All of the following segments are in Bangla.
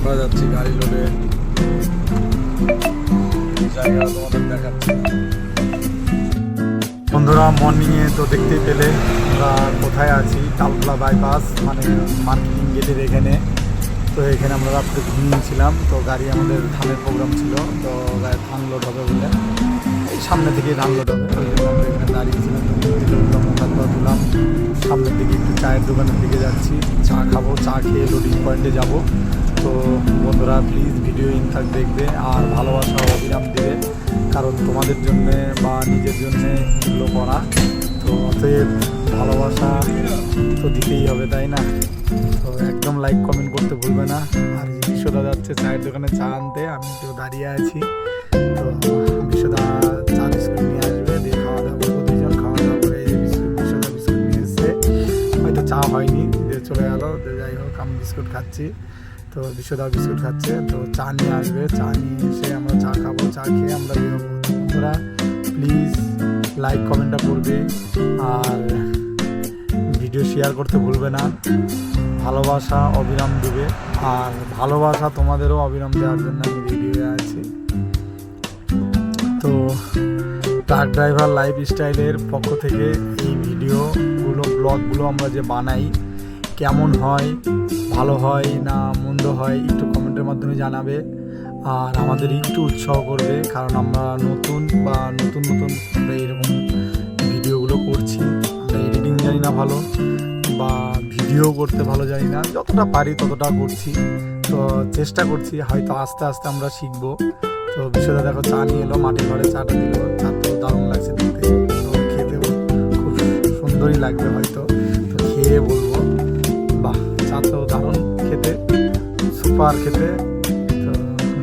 আমরা যাচ্ছি গাড়ি লোডে বন্ধুরা মর্নিংয়ে তো দেখতেই পেলে আমরা কোথায় আছি, তালতলা বাইপাস মানে মার্কেটিং গেটের এখানে। তো এখানে আমরা রাত্রে ঘুমিয়েছিলাম, তো গাড়ি আমাদের ধানের প্রোগ্রাম ছিল, তো গাড়ি ধান লোড হবে বলে। এই সামনে থেকে ধান লোড হবে, ওই জন্য আমরা এখানে দাঁড়িয়েছিলাম, তো ঘুম থেকে উঠলাম মুখ হাত পা ধুলাম সামনের দিকে একটু চায়ের দোকানের দিকে যাচ্ছি, চা খাব, চা খেয়ে লোডিং পয়েন্টে যাব। তো বন্ধুরা প্লিজ ভিডিও ইনফ্যাক্ট দেখবে আর ভালোবাসা অবিরাম দেবে। কারণ তোমাদের জন্যে বা নিজের জন্যে এগুলো করা। তো অতএব ভালোবাসা তো দিতেই হবে, তাই না? তো একদম লাইক কমেন্ট করতে ভুলবে না। আর যে বিশ্বদা যাচ্ছে, চায়ের দোকানে চা আনতে, আমি একটু দাঁড়িয়ে আছি। তো বিশ্বদা চা বিস্কুট নিয়ে আসবে, দিয়ে খাওয়া দাওয়া করব দুজন। খাওয়া দাওয়া করে যে বিশ্বদা বিস্কুট নিয়ে এসছে। হয়তো চা হয়নি, দিয়ে চলে গেলো। যাই হোক, আমি বিস্কুট খাচ্ছি। তো বিশ্বদা বিস্কুট খাচ্ছে, তো চা নিয়ে আসবে। চা নিয়ে এসে আমরা চা খাব, চা খেয়ে আমরা বেরোবো। তো বন্ধুরা প্লিজ লাইক কমেন্টটা করবে। আর ভিডিও শেয়ার করতে ভুলবে না। ভালোবাসা অবিরাম দেবে। আর ভালোবাসা তোমাদেরও অবিরাম দেওয়ার জন্য আমি রেডিও আছি। তো ট্রাক ড্রাইভার লাইফ স্টাইলের পক্ষ থেকে এই ভিডিওগুলো ব্লগগুলো আমরা যে বানাই, কেমন হয় ভালো হয় না মন্দ হয়, একটু কমেন্টের মাধ্যমে জানাবে। আর আমাদের একটু উৎসাহ করবে, কারণ আমরা নতুন বা নতুন নতুন আমরা এরকম ভিডিওগুলো করছি। আমরা এডিটিং জানি না ভালো বা ভিডিও করতে ভালো জানি না। যতটা পারি ততটা করছি। তো চেষ্টা করছি, হয়তো আস্তে আস্তে আমরা শিখব। তো বিশ্বদা দেখো, চা নিয়ে এলো, মাটির ঘরে চাটা দিল। চা তো দারুণ লাগছে দেখতে। খেতেও খুব সুন্দরই লাগবে হয়তো। তো খেয়ে বলব। সুপার খেতে। তো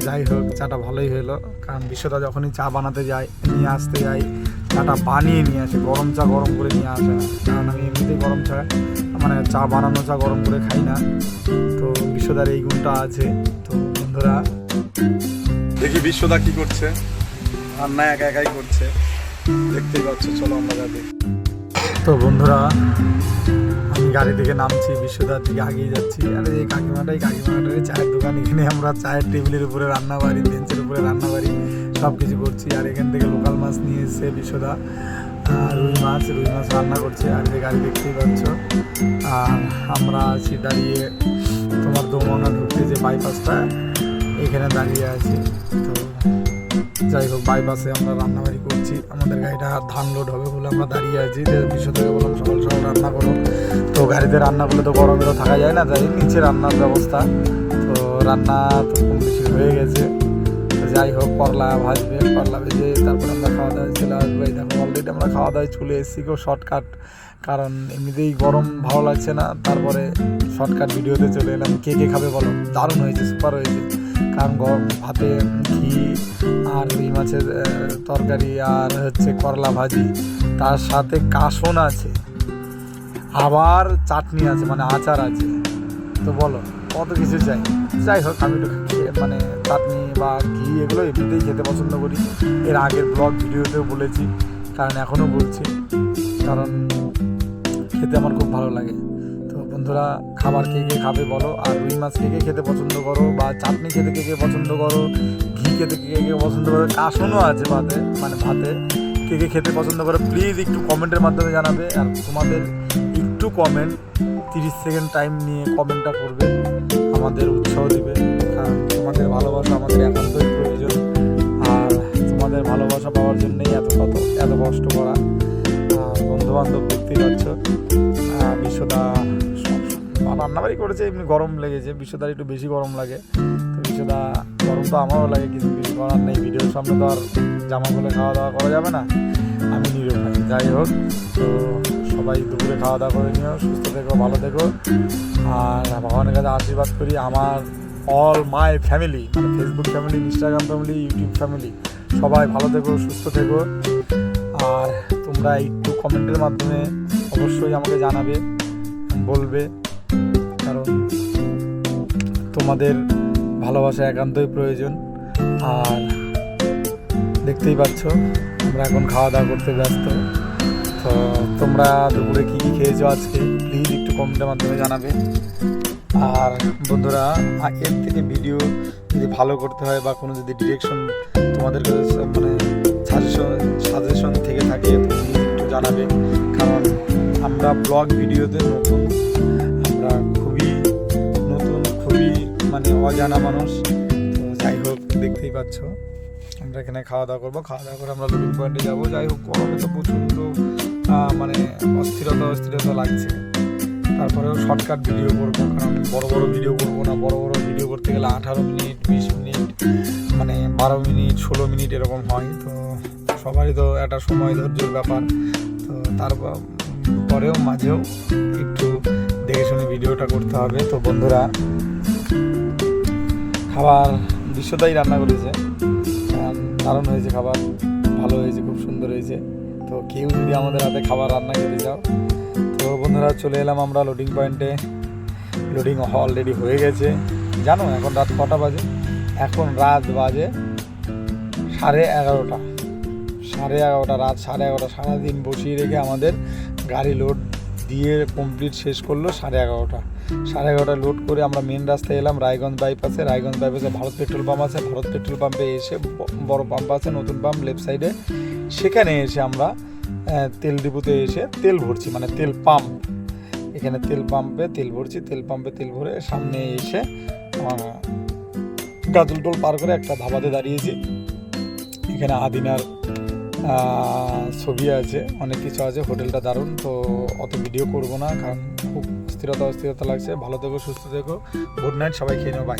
যাই হোক, চাটা ভালোই হলো। কারণ বিশ্বদা যখনই চা বানাতে যায়, নিয়ে আসতে যাই চাটা বানিয়ে নিয়ে আসে। গরম চা গরম করে নিয়ে আসে কারণ আমি এমনিতেই গরম চা মানে চা বানানো চা গরম করে খাই না। তো বিশ্বদার এই গুণটা আছে। তো বন্ধুরা, দেখি বিশ্বদা কি করছে। রান্না একা একাই করছে। দেখতেই পাচ্ছ, চলো আমরা দেখি। তো বন্ধুরা গাড়ি থেকে নামছি, বিশ্বদার দিকে আগিয়ে যাচ্ছি। আরে এই কাকিমাটাই কাকিমাটাই চায়ের দোকান, এখানে আমরা চায়ের টেবিলের উপরে রান্না বাড়ি, বেঞ্চের উপরে রান্না বাড়ি সব কিছু করছি। আর এখান থেকে লোকাল মাছ নিয়ে এসছে বিশ্বদা। রুই মাছ রুই মাছ রান্না করছে। আর যে গাড়ি দেখতেই পাচ্ছ, আর আমরা আছি দাঁড়িয়ে তোমার দোমনা ঢুকতে যে বাইপাসটা এখানে দাঁড়িয়ে আছি। তো যাই হোক বাইপাসে আমরা রান্নাবাড়ি করছি। আমাদের গাড়িটা ধান লোড হবে বলে আমরা দাঁড়িয়ে আছি। যে বিশ্ব থেকে বললাম, সকাল সকাল রান্না করো। তো গাড়িতে রান্না করলে তো গরমে তো থাকা যায় না, যাই নিচে রান্নার ব্যবস্থা। তো রান্না তো কম বেশি হয়ে গেছে। যাই হোক করলা ভাজবে করলা ভেজে তারপর আমরা খাওয়া দাওয়া চলে আসব। এই দেখো অলরেডি আমরা খাওয়া দাওয়ায় চলে এসেছি কেউ শর্টকাট কারণ এমনিতেই গরম ভালো লাগছে না। তারপরে শর্টকাট ভিডিওতে চলে এলাম। কে কে খাবে বলো? দারুণ হয়েছে সুপার হয়েছে। কারণ ভাতে ঘি, আর রুই মাছের তরকারি, আর হচ্ছে করলা ভাজি। তার সাথে কাসন আছে, আবার চাটনি আছে মানে আচার আছে। তো বলো, কত কিছু চাই? যাই হোক, আমি একটু মানে চাটনি বা ঘি এগুলো এমনিতেই খেতে পছন্দ করি। এর আগের ব্লগ ভিডিওতেও বলেছি, কারণ এখনও বলছি, কারণ খেতে আমার খুব ভালো লাগে। বন্ধুরা, খাবার কে কে খাবে বলো? আর রুই মাছ কে কে খেতে পছন্দ করো? বা চাটনি খেতে কে কে পছন্দ করো? ঘি খেতে কে কে পছন্দ করো? কাসনও আছে ভাতে মানে ভাতে, কে কে খেতে পছন্দ করো? প্লিজ একটু কমেন্টের মাধ্যমে জানাবে। আর তোমাদের একটু কমেন্ট তিরিশ সেকেন্ড টাইম নিয়ে কমেন্টটা করবে। আমাদের উৎসাহ দিবে। কারণ তোমাদের ভালোবাসা আমাদের একান্তই প্রয়োজন। আর তোমাদের ভালোবাসা পাওয়ার জন্যই এত কত, এত কষ্ট করা। আর বন্ধু বান্ধব দেখতেই পাচ্ছ রান্নাবাড়ি করেছে, এমনি গরম লেগেছে, বিশ্বদার একটু বেশি গরম লাগে। তো বিশ্বদা, গরম তো আমারও লাগে, কিন্তু কিছু করার নেই। ভিডিওর সামনে তো আর জামা খুলে খাওয়া দাওয়া করা যাবে না। আমি নিরুপায় যাই হোক। তো সবাই দুপুরে খাওয়া দাওয়া করে নিও, সুস্থ থেকো, ভালো থেকো। আর ভগবানের কাছে আশীর্বাদ করি আমার অল মাই ফ্যামিলি মানে Facebook family Instagram family YouTube family সবাই ভালো থেকো, সুস্থ থেকো। আর তোমরা একটু কমেন্টের মাধ্যমে অবশ্যই আমাকে জানাবে, বলবে। তোমাদের ভালোবাসা একান্তই প্রয়োজন। আর দেখতেই পাচ্ছ, আমরা এখন খাওয়া দাওয়া করতে ব্যস্ত। তো তোমরা দুপুরে কী কী খেয়েছো আজকে? প্লিজ একটু কমেন্টের মাধ্যমে জানাবে। আর বন্ধুরা এর থেকে ভিডিও যদি ভালো করতে হয় বা কোনো যদি ডিরেকশন তোমাদের কাছে মানে সাজেশন সাজেশন থেকে থাকে, তো প্লিজ একটু জানাবে। কারণ আমরা ব্লগ ভিডিওতে নতুন মানে অজানা মানুষ। তো যাই হোক, দেখতেই পাচ্ছ। আমরা এখানে খাওয়া দাওয়া করব। খাওয়া দাওয়া করে আমরা লুডিং পয়েন্টে যাব। যাই হোক, গরমে তো প্রচণ্ড মানে অস্থিরতা অস্থিরতা লাগছে। তারপরেও শর্টকাট ভিডিও করব। কারণ বড় বড় ভিডিও করব না। বড় বড় ভিডিও করতে গেলে আঠারো মিনিট, বিশ মিনিট মানে বারো মিনিট, ষোলো মিনিট এরকম হয়। তো সবারই তো একটা সময় ধৈর্যের ব্যাপার। তো তারপর পরেও মাঝেও একটু দেখে শুনে ভিডিওটা করতে হবে। তো বন্ধুরা খাবার বিশ্বদাই রান্না করেছে। দারুণ হয়েছে খাবার, ভালো হয়েছে, খুব সুন্দর হয়েছে। তো কেউ যদি আমাদের হাতে খাবার রান্না খেতে চাও, তো বন্ধুরা চলে এলাম আমরা লোডিং পয়েন্টে লোডিং অলরেডি হয়ে গেছে। জানো, এখন রাত কটা বাজে? এখন রাত বাজে সাড়ে এগারোটা। সাড়ে এগারোটা, রাত সাড়ে এগারোটা। সারাদিন বসিয়ে রেখে আমাদের গাড়ি লোড দিয়ে কমপ্লিট শেষ করল সাড়ে এগারোটা। সাড়ে এগারোটা লোড করে আমরা মেন রাস্তায় এলাম, রায়গঞ্জ বাইপাসে রায়গঞ্জ বাইপাসে ভারত পেট্রোল পাম্প আছে। ভারত পেট্রোল পাম্পে এসে বড় পাম্প আছে, নতুন পাম্প লেফট সাইডে সেখানে এসে আমরা তেল ডিপুতে এসে তেল ভরছি মানে তেল পাম্প এখানে তেল পাম্পে তেল ভরছি, তেল পাম্পে তেল ভরে সামনে এসে গাজল টোল পার করে একটা ধাবাতে দাঁড়িয়েছি। এখানে আদিনার ছবি আছে, অনেক কিছু আছে। হোটেলটা দারুণ, তো অত ভিডিও করব না, কারণ খুব স্থিরতা অস্থিরতা লাগছে। ভালো থেকো সুস্থ থেকো। গুড নাইট সবাই খেয়ে নেব বাই